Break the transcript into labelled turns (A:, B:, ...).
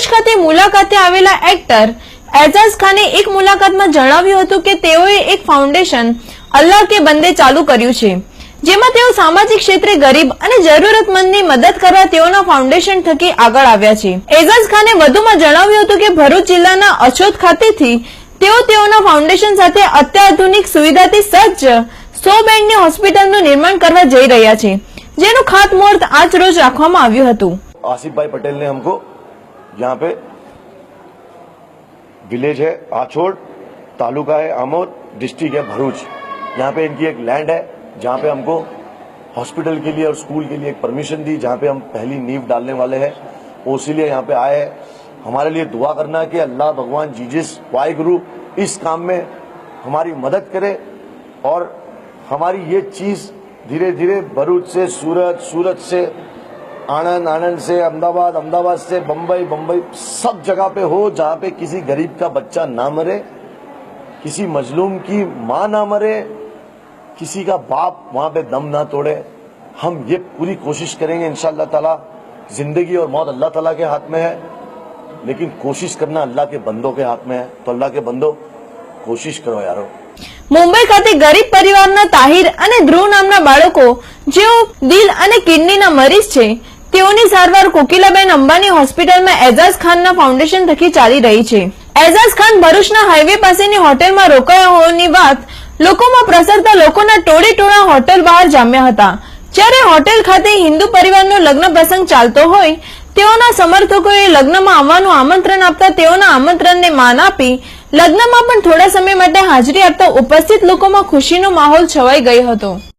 A: કચ્છ ખાતે મુલાકાતે આવેલા એક્ટર એજાઝ ખાને એક મુલાકાતમાં જણાવ્યું હતું કે તેઓએ એક ફાઉન્ડેશન અલ્લાહ કે બંદે ચાલુ કર્યું છે, જેમાં તેઓ સામાજિક ક્ષેત્રે ગરીબ અને જરૂરતમંદની મદદ કરવા તેઓના ફાઉન્ડેશન થકી આગળ આવ્યા છે. એઝાઝ ખાને વધુમાં જણાવ્યું હતું કે ભરૂચ જિલ્લાના અછોત ખાતેથી તેઓ તેઓના ફાઉન્ડેશન સાથે અત્યાધુનિક સુવિધાથી સજ્જ સો બેડની હોસ્પિટલનું નિર્માણ કરવા જઈ રહ્યા છે, જેનું ખાતમુહૂર્ત આજ રોજ રાખવામાં આવ્યું હતું.
B: આસિફભાઈ પટેલને હમકો यहाँ पे विलेज है आछोड़, तालुका है आमोद, डिस्ट्रिक्ट है भरूच। यहाँ पे इनकी एक लैंड है, जहाँ पे हमको हॉस्पिटल के लिए और स्कूल के लिए एक परमिशन दी, जहाँ पे हम पहली नींव डालने वाले हैं। वो इसीलिए यहाँ पे आए हैं। हमारे लिए दुआ करना है कि अल्लाह भगवान जीजिस, वाहिगुरु, इस काम में हमारी मदद करे और हमारी ये चीज़ धीरे धीरे भरूच से, सूरत सूरत से आनंद आनंद से अहमदाबाद अहमदाबाद से बम्बई बम्बई सब जगह पे हो जहाँ पे किसी गरीब का बच्चा ना मरे किसी मजलूम की माँ ना मरे किसी का बाप वहां पे दम ना तोड़े हम ये पूरी कोशिश करेंगे इंशाल्लाह ताला जिंदगी और मौत अल्लाह ताला के हाथ में है लेकिन कोशिश करना अल्लाह के बंदों के हाथ में है तो अल्लाह के बंदो कोशिश करो यारो
A: મુંબઈ ખાતે ગરીબ પરિવારના તાહિર અને ધ્રુવ નામના બાળકો જેઓ દિલ અને કિડનીના મરીઝ છે તેઓની સારવાર કોકિલાબેન અંબાની હોસ્પિટલમાં એઝાઝ ખાનના ફાઉન્ડેશન થકી ચાલી રહી છે. એઝાઝ ખાન ભરૂચના હાઈવે પાસેની હોટેલમાં રોકાયા હોવાની વાત લોકોમાં પ્રસરતા લોકોના ટોળે ટોળા હોટેલ બહાર જામ્યા હતા. જ્યારે હોટેલ ખાતે હિન્દુ પરિવારનો લગ્ન પ્રસંગ ચાલતો હોય, તેઓના સમર્થકોએ લગ્નમાં આવવાનું આમંત્રણ આપતા તેઓના આમંત્રણને માન આપી લગ્નમાં પણ થોડા સમય માટે હાજરી આપતા ઉપસ્થિત લોકોમાં ખુશીનો માહોલ છવાઈ ગયો હતો.